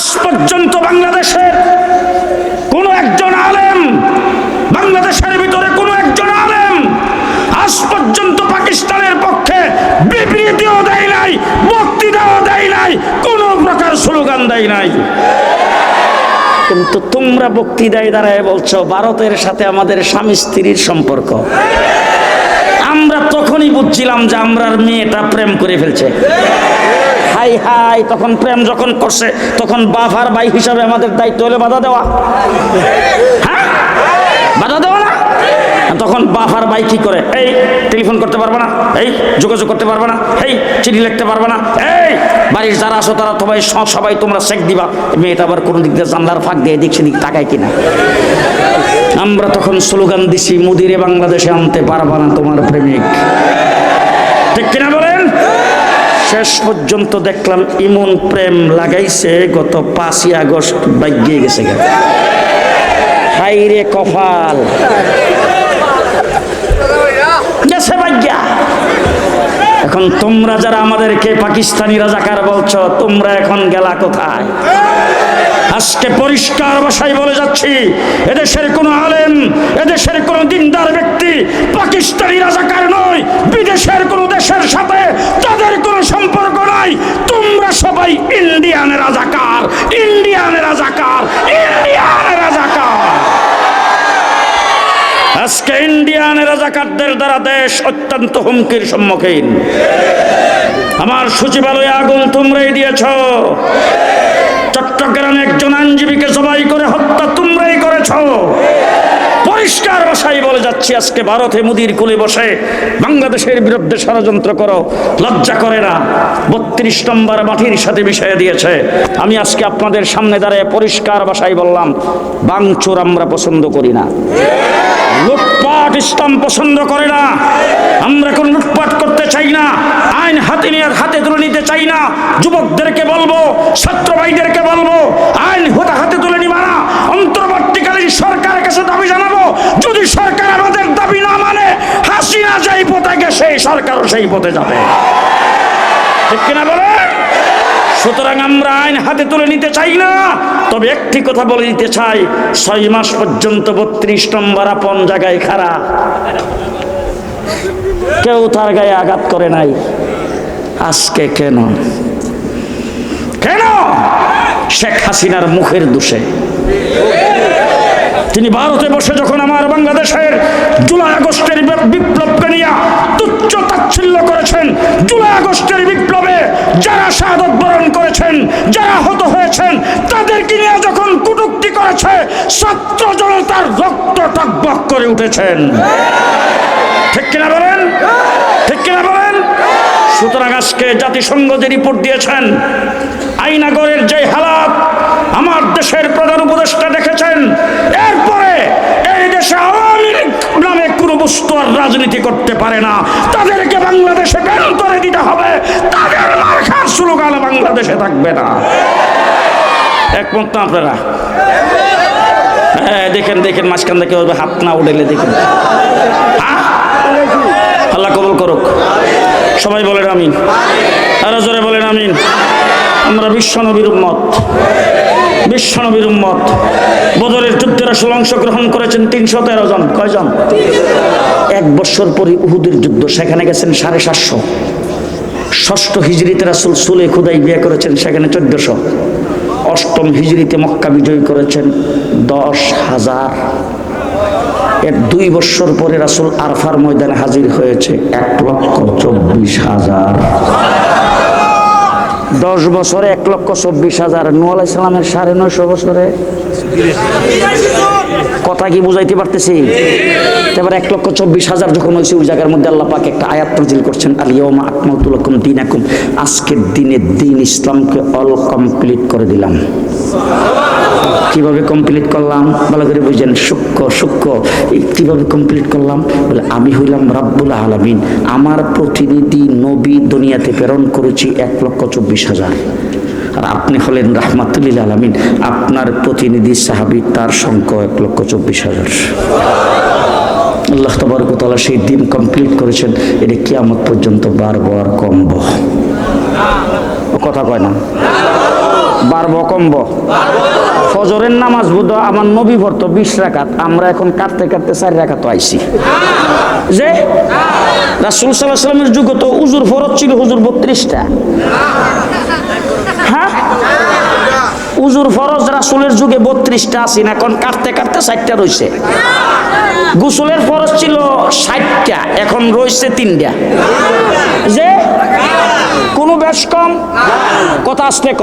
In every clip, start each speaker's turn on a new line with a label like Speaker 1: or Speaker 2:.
Speaker 1: আজ পর্যন্ত বাংলাদেশের কোন একজন আলেম, বাংলাদেশের ভিতরে কোন একজন আলেম আজ পর্যন্ত পাকিস্তানের পক্ষে বিবৃতিও দেয় নাই, বক্তৃতাও দেয় নাই, কোন প্রকার স্লোগান দেয় নাই। কিন্তু তোমরা বক্তৃতায় দাঁড়ায় বলছো, ভারতের সাথে আমাদের স্বামী স্ত্রীর সম্পর্ক। আমরা তখনই বুঝছিলাম যে আমরার মেয়েটা প্রেম করে ফেলছে। হাই হাই, তখন প্রেম যখন করছে, তখন বাফার বাই হিসাবে আমাদের দায়িত্ব হলে বাধা দেওয়া। হ্যাঁ? বাধা দেওয়া না? তখন বাফার বাই কি করে? এই টেলিফোন করতে পারবে না। এই, যোগাযোগ করতে পারবে না। এই, চিঠি লিখতে পারবে না। এই, বাড়ির যারা আসো তারা সবাই সব সবাই তোমরা চেক দিবা। মেয়েটা আবার কোনো দিক দিয়ে জানলার ফাঁক দিয়ে এদিক সেদিক তাকায় কিনা। আমরা তখন স্লোগান দিছি, মুদিরে বাংলাদেশে আনতে পারবা না তোমার প্রেমিক। ঠিক কিনা বলেন? শেষ পর্যন্ত দেখলাম ইমন প্রেম লাগাইছে, গত পাঁচই আগস্ট বাইগিয়ে গেছে হাইরে কপাল। গেছে এখন তোমরা যারা আমাদেরকে পাকিস্তানি রাজাকার বলছো, তোমরা এখন গেলা কোথায়? আজকে পরিষ্কার ভাষায় বলে যাচ্ছি, এদেশের কোন আলেম, এদেশের কোন দিনদার ব্যক্তি পাকিস্তানি রাজাকার নয়, বিদেশের কোন দেশের সাথে তাদের কোনো সম্পর্ক নাই সবাই ইন্ডিয়ান রাজাকার ইন্ডিয়ান রাজাকার ইন্ডিয়ান রাজাকার। আজকে ইন্ডিয়ান রাজাকারদের দ্বারা দেশ অত্যন্ত হুমকির সম্মুখীন। আমার সচিবালয়ে আগুন তোমরাই দিয়েছ। চট্টগ্রামে একজন আইনজীবীকে জবাই করে হত্যা তোমরাই করেছ। ভাষায় বলে যাচ্ছি আজকে ভারতে মুদির কুলে বসে। বাংলাদেশের বিরুদ্ধে ষড়যন্ত্র করো, লজ্জা করে না। বত্রিশ নম্বর মাটির সাথে বিষয় দিয়েছে। আমি আজকে আপনাদের সামনে দাঁড়িয়ে পরিষ্কার ভাষায় বললাম, বাংচুর আমরা পছন্দ করি না। লুটপাট ইসলাম পছন্দ করে না। আমরা কোন লুটপাট করতে চাই না। আইন হাতে নিয়ে হাতে তুলে নিতে চাই না। যুবকদেরকে বলব ছাত্র ভাইদেরকে বলব, আইন হোতা তুলে নিবা না অন্তর্বর্তীকালীন সরকারের কাছে দাবি জানাব, যদি সরকার আমাদের দাবি না মানে হাসিনা যেই পথে গেছে সরকারও সেই পথে যাবে। ঠিক কিনা বলে? সুতরাং আমরা আইন হাতে তুলে নিতে চাই না, তবে একটি কথা বলে দিতে চাই, ছয় মাস পর্যন্ত বত্রিশ নম্বর আপন জায়গায় খাড়া। কেউ তার গায়ে আঘাত করে নাই। আজকে কেন? কেন? শেখ হাসিনার মুখের দোষে। তিনি ভারতে বসে যখন আমার বাংলাদেশের জুলাই আগস্টের বিপ্লবকে নিয়ে তুচ্ছ তাচ্ছিল্য করেছেন, জুলাই আগস্টের বিপ্লবে যারা শাহাদত বরণ করেছেন, যারা হত হয়েছেন, তাদেরকে নিয়ে যখন কুটুক্তি করেছে, ছাত্র জনতার রক্ত টকবক করে উঠেছেন। ঠিক কিনা বলেন? ঠিক কিনা বলেন? সুতরাং আজকে জাতিসংঘ যে রিপোর্ট দিয়েছেন, আইনাগরের যে হালাত, আমার দেশের প্রধান উপদেষ্টা দেখেছেন এরপরে এই দেশে আওয়ামী লীগ নামে কোনো বস্তু করতে পারে না। তাদেরকে বাংলাদেশে ব্যান করে দিতে হবে। তাদের মার্খার স্লোগান বাংলাদেশে থাকবে না। একমত না আপনারা। হ্যাঁ দেখেন দেখেন, মাঝখান থেকে হাত না উঠেলে দেখেন? আল্লাহ কবল করুক। সবাই বলেন আমিন। আরও জোরে বলেন আমিন। আমরা বিশ্ব নবীর উম্মত। বিশ্বনবীর উম্মত। বদরের যুদ্ধের আসলে অংশগ্রহণ করেছেন তিনশো তেরো জন। কয়জন? এক বছর পরে উহুদের যুদ্ধ, সেখানে গেছেন সাড়ে সাতশো। ষষ্ঠ হিজড়িতে রাসুল সুলে খুদাই বিয়ে করেছেন, সেখানে চোদ্দশো। অষ্টম হিজড়িতে মক্কা বিজয় করেছেন, দশ হাজার। এর দুই বছর পরে রাসুল আরফার ময়দানে হাজির হয়েছে এক লক্ষ চব্বিশ হাজার। দশ বছরে এক লক্ষ চব্বিশ হাজার। নুয়াল ইসলামের সাড়ে নয়শো বছরে। কথা কি বুঝাইতে পারতেছি? এবার এক লক্ষ চব্বিশ হাজার যখন হয়েছে, ওই জায়গার মধ্যে আল্লাহ পাক একটা আয়াত নাজিল করছেন আলিয়মা আকমাতুলকুম দিন আকুম আজকের দিনে দিন ইসলামকে অল কমপ্লিট করে দিলাম। কীভাবে কমপ্লিট করলাম? ভালো করে বুঝছেন সূক্ষ্ম সূক্ষ্ম। কীভাবে কমপ্লিট করলাম? বলে, আমি হইলাম রাব্বুল আলামিন। আমার প্রতিনিধি নবী দুনিয়াতে প্রেরণ করেছি এক লক্ষ চব্বিশ হাজার। আর আপনি হলেন রাহমাতুল্লিল আলামিন, আপনার প্রতিনিধি সাহাবি তার সংখ্যা এক লক্ষ চব্বিশ হাজার। আল্লাহ তবরকতলা সেই দিন কমপ্লিট করেছেন, এটা কিয়ামত পর্যন্ত বারবার কমব। কথা কয় না? বাড়বো কমব। ফজরের নামাজ বুধ আমার নবী ভর্ত বিশ রাখাত আমরা এখন কাটতে কাটতে চার রাখাত আইছি। যে? রাসুল সাল্লাহ সাল্লামের যুগে তো উজুর ফরত ছিল হুজুর বত্রিশটা। হ্যাঁ? উজুর ফরজ রাসুলের যুগে বত্রিশটা আছি না, এখন কাটতে কাটতে ষাটটা রয়েছে গোসলের ফরজ ছিল ষাটটা, এখন রয়েছে তিনটা। যে কোনো বেশ কম? কথা আসতে ক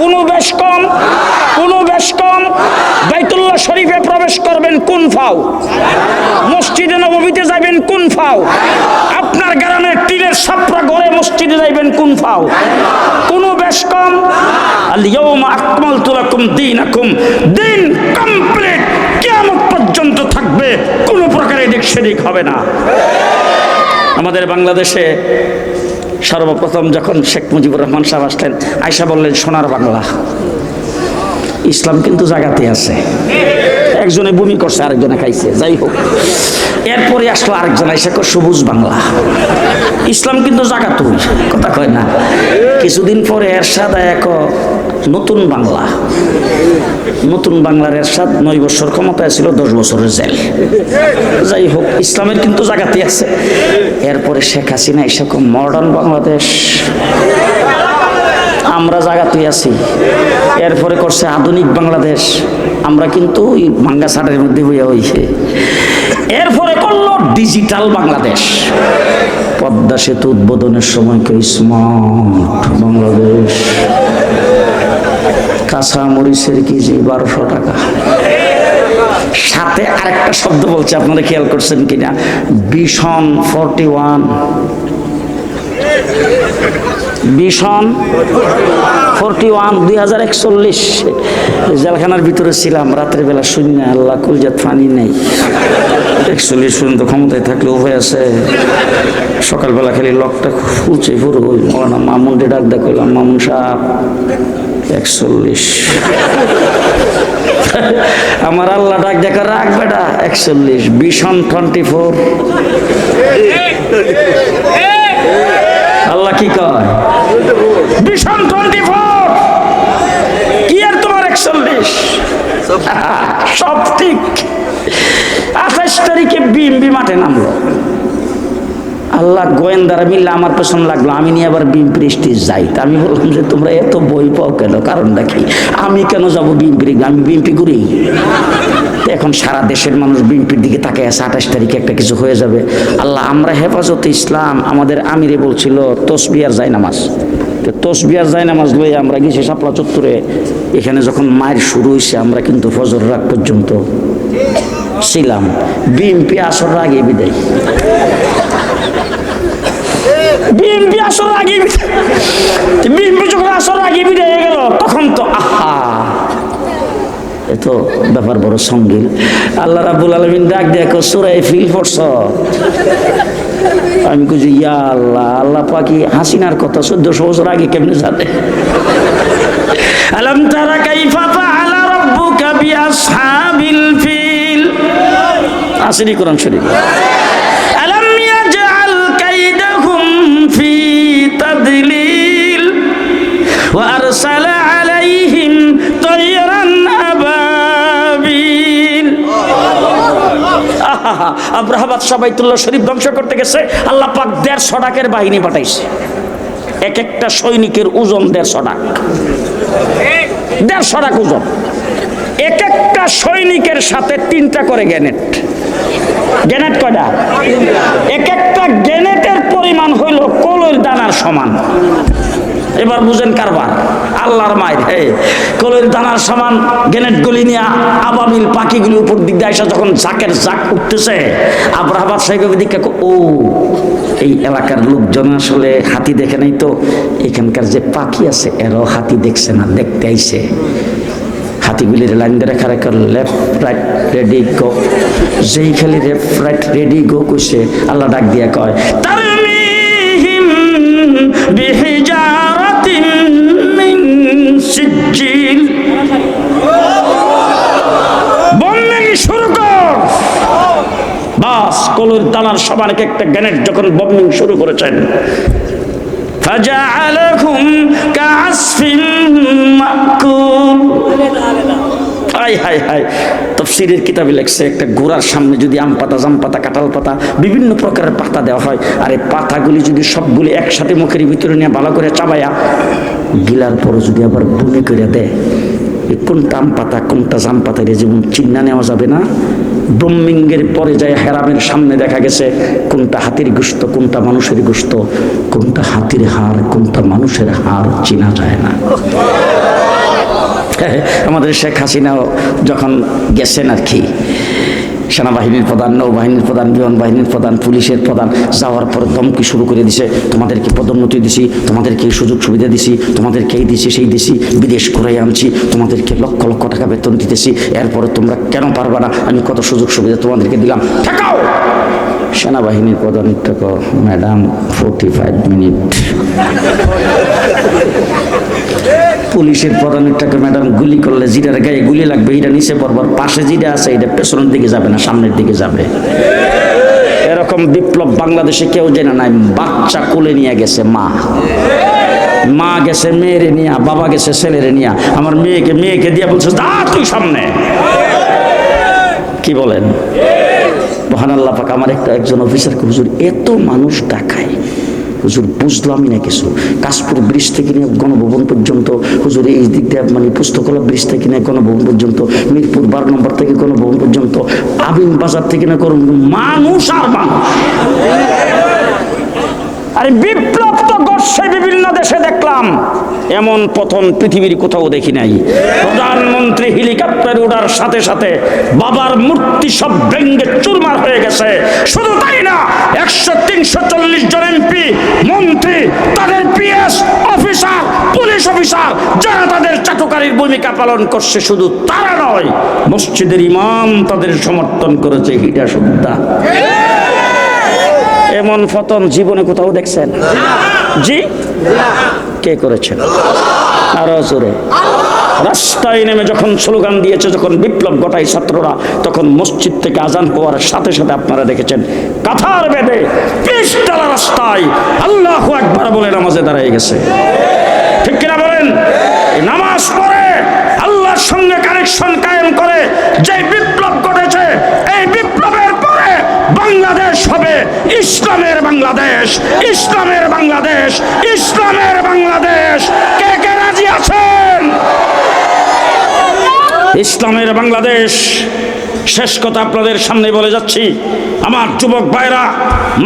Speaker 1: কোনো বেশ কম? কোনো বেশ কম? বাইতুল্লাহ শরীফে প্রবেশ করবেন কোন ফাও? মসজিদে নবমীতে যাবেন কোন ফাও? আপনার গ্রামের টিনের সাপড়া ঘরে মসজিদে যাইবেন কোন ফাও? কোনো বেশ কম? আল ইয়াউমা আকমালতু লাকুম দীনাকুম। দিন কমপ্লিট। কিয়ামত পর্যন্ত থাকবে। কোনো প্রকারে দিক সেদিক হবে না। আমাদের বাংলাদেশে সর্বপ্রথম যখন শেখ মুজিবুর রহমান সাহেব আসলেন আয়সা বললেন, সোনার বাংলা। ইসলাম কিন্তু জায়গাতে আছে। একজনে বমি করছে, আরেকজনে খাইছে। যাই হোক, এরপরে আসলো আরেকজন আইসা কর সবুজ বাংলা। ইসলাম কিন্তু জাগাতুই, কথা কয় না। কিছুদিন পরে এরশাদ এক নতুন বাংলা। নতুন বাংলার এরশাদ নয় বছর ক্ষমতায় ছিল, দশ বছরের জেল। যাই হোক, ইসলামের কিন্তু জাগাতে আছে। এরপরে শেখ হাসিনা এসে মডার্ন বাংলাদেশ। আমরা জায়গাতেই আছি। এরপরে করছে আধুনিক বাংলাদেশ। আমরা কিন্তু ওই ভাঙ্গা ছাড়ের মধ্যে হইয়া হইছে। এরপরে ডিজিটাল বাংলাদেশ পদ্মা সেতু উদ্বোধনের সময় কে স্মার্ট বাংলাদেশ? কাঁচা মরিচের কেজি বারোশো টাকা। সাথে আরেকটা শব্দ বলছে আপনারা খেয়াল করছেন কিনা? ভীষণ ফর্টি ওয়ান ভীষণ ফোরটি ওয়ান, দুই হাজার একচল্লিশ। জেলখানার ভিতরে ছিলাম, রাতের বেলা শূন্য আল্লাহ কুলজাত পানি নেই। একচল্লিশ পর্যন্ত ক্ষমতায় থাকলে উভয় আছে। সকালবেলা খালি লকটা খুলছে পুরো ওই মৌলানা মামুনকে ডাক ডাক করলাম, মামুন সাহেব, একচল্লিশ। আমার আল্লাহ ডাক দেখা রাখ বেটা, একচল্লিশ। ভীষণ টোয়েন্টি ফোর। কি কয়? ভীষণ কি আর তোমার একচল্লিশ? সব ঠিক। আঠাশ তারিখে বিএমবি মাঠে নামলো। আল্লাহ গোয়েন্দারা মিললে আমার পেছন লাগল। আমি নিয়ে আবার বিম স্টেজ যাই। তা আমি বললাম যে, তোমরা এত বই পাও কেন? কারণটা কি? আমি কেন যাব বিএমপির আমি বিএমপি করি? এখন সারা দেশের মানুষ বিএনপির দিকে তাকে আছে, আঠাশ তারিখে একটা কিছু হয়ে যাবে। আল্লাহ, আমরা হেফাজত ইসলাম, আমাদের আমিরে বলছিল, তসবিয়ার যায় নামাজ তো তসবিয়ার যায় নামাজ লয়ে আমরা গেছি শাপলা চত্বরে। এখানে যখন মায়ের শুরু হয়েছে, আমরা কিন্তু ফজর রাগ পর্যন্ত ছিলাম। বিএনপি আসর আগে বিদায়। বিএনপি আসর আগে বিএনপি যখন আসর আগে বিদায় গেল, তখন তো আহা তো ব্যাপার বড় সঙ্গীল আল্লাহ রাবুল আলমিন ডাক দেখো সুরাই ফিল পড়ছ? আমি কুজি ইয়া আল্লাহ আল্লাহ পাকি হাসিনার কথা চোদ্দশো বছর আগে কেমনে জানে? আলম তারা কাইফা আলা রব্বুকা বিআসহাবিল ফিল? আসেনি কোরআন শরীফ। আব্রাহাবাদ সাবাইতুল্লাহ শরীফ ধ্বংস করতে গেছে, আল্লাহ পাক দেড়শো ডাকের বাহিনী পাঠাইছে। এক একটা সৈনিকের ওজন দেড়শো ডাক। দেড়শো ডাক ওজন। এক একটা সৈনিকের সাথে তিনটা করে গ্যানেট। গ্যানেট কয়টা? এক একটা গ্যানেটের পরিমাণ হইল কলইর দানার সমান। এবার বুঝেন কারবার। আল্লাহর মায়ের হে। কলের দানার সমান গ্যানেট গুলি নিয়ে আবাবিল পাখিগুলি উপর দিক দিয়ে আসা যখন জাকের জাক উঠতেছে আব্রাহাবাদ সাহেব দিকে ও, এই এলাকার লোকজন আসলে হাতি দেখে নাই তো? এখানকার যে পাখি আছে, এরাও হাতি দেখছে না, দেখতে আইছে হাতিগুলির লাইন ধরে খারে কর লেফট রাইট রেডি গো যেই খালি লেফট রাইট রেডি গো কইছে, আল্লাহ ডাক দিয়া কয়, তারমিহিম বিহিজারাতিন কলুর দানার সমান এক একটা গ্যানেট যখন বম্বিং শুরু করেছেন فجعلهم كعصف مأكول হাই হাই হাই তফসিরের কিতাবে লেখছে একটা গোড়ার সামনে যদি আম পাতা জাম পাতা কাঁঠাল পাতা বিভিন্ন প্রকারের পাতা দেওয়া হয় আর এই পাতাগুলি যদি সবগুলি একসাথে মুখের ভিতরে নিয়ে ভালো করে চাবায়া গিলার পরে যদি আবার বমি করে দেয় এই কোনটা আম পাতা কোনটা জাম পাতা এটা যেমন চিন্না নেওয়া যাবে না ব্রহ্মিঙ্গের পরে যায় হেরামের সামনে দেখা গেছে, কোনটা হাতির গুস্ত কোনটা মানুষের গুস্ত কোনটা হাতির হাড়, কোনটা মানুষের হাড় চেনা যায় না। আমাদের শেখ হাসিনাও যখন গেছেন আর কি সেনাবাহিনীর প্রধান, নৌবাহিনীর প্রধান বিমান বাহিনীর প্রধান, পুলিশের প্রধান যাওয়ার পর দমকি শুরু করে দিছে। তোমাদেরকে পদোন্নতি দিছি, তোমাদেরকে এই সুযোগ সুবিধা দিছি, তোমাদেরকে এই দিছি, সেই দিছি, বিদেশ করে আনছি, তোমাদেরকে লক্ষ লক্ষ টাকা বেতন দিতেছি। এরপরে তোমরা কেন পারবা না? আমি কত সুযোগ সুবিধা তোমাদেরকে দিলাম। সেনাবাহিনীর প্রধান ম্যাডাম ফোর্টি ফাইভ মিনিট পুলিশের প্রধানের টাকা ম্যাডাম গুলি করলে জিরার গায়ে গুলি লাগবে, এটা নিচে পড়বার, পাশে যেটা আছে, এটা পেছনের দিকে যাবে না, সামনের দিকে যাবে। এরকম বিপ্লব বাংলাদেশে কেউ জেনে নাই, বাচ্চা কোলে নিয়ে গেছে মা। মা গেছে, মেয়েরে নিয়া, বাবা গেছে, ছেলেরে নিয়া। আমার মেয়েকে মেয়েকে দিয়ে বলছে, যা তুই সামনে। কি বলেন? মহান আল্লাহ পাক আমার একটা একজন অফিসারকে হুজুর, এত মানুষ ডাকায় হুজুর, বুঝলামই না কিছু। কাশপুর ব্রিজ থেকে নিয়ে গণভবন পর্যন্ত, হুজুর, এই দিক দিয়ে মানে পুস্তকলা ব্রিজ থেকে নিয়ে গণভবন পর্যন্ত, মিরপুর বারো নম্বর থেকে গণভবন পর্যন্ত, আবিন বাজার থেকে না করুন মানুষ আর মানুষ। আরে বিপ্লব ঘটছে বিভিন্ন দেশে দেখলাম। এমন পতন পৃথিবীর কোথাও দেখি নাই। প্রধানমন্ত্রী হেলিকপ্টার উড়ার সাথে সাথে বাবার মূর্তি সব ভেঙ্গে চুরমার হয়ে গেছে। শুধু তাই না, একশো তিনশো চল্লিশ জন এমপি, মন্ত্রী, তাদের পিএস অফিসার, পুলিশ অফিসার, যারা তাদের চাটুকারীর ভূমিকা পালন করছে, শুধু তারা নয়, মসজিদের ইমাম তাদের সমর্থন করেছে হিডা সুদ্দা এমন পতন জীবনে কোথাও দেখছেন? জি? কে করেছেন আরও জোরে। রাস্তায় নেমে যখন স্লোগান দিয়েছে, যখন বিপ্লব ঘটায় ছাত্ররা, তখন মসজিদ থেকে আজান হওয়ার সাথে সাথে আপনারা দেখেছেন, কাথার বেদে পিস্টালা রাস্তায় আল্লাহ একবার বলে নামাজে দাঁড়িয়ে গেছে। ঠিক কিনা বলেন? নামাজ পড়ে, আল্লাহর সঙ্গে কানেকশন কায়েম করে যে বিপ্লব ঘটেছে, এই বিপ্লবের পরে বাংলাদেশ হবে ইসলামের বাংলাদেশ, ইসলামের বাংলাদেশ ইসলামের বাংলাদেশ। কে কে রাজি আছেন? ইসলামের বাংলাদেশ। শেষ কথা আপনাদের সামনে বলে যাচ্ছি। আমার যুবক ভাইরা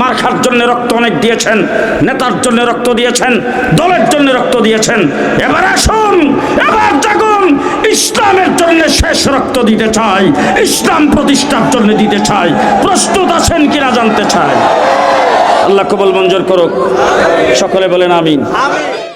Speaker 1: মার্খার জন্য রক্ত অনেক দিয়েছেন, নেতার জন্য রক্ত দিয়েছেন, দলের জন্য রক্ত দিয়েছেন। এবার আসুন, এবার জাগুন, ইসলামের জন্য শেষ রক্ত দিতে চাই, ইসলাম প্রতিষ্ঠার জন্য দিতে চাই। প্রস্তুত আছেন কিনা জানতে চাই? আল্লাহ কবল মঞ্জুর করুক। সকলে বলেন আমিন।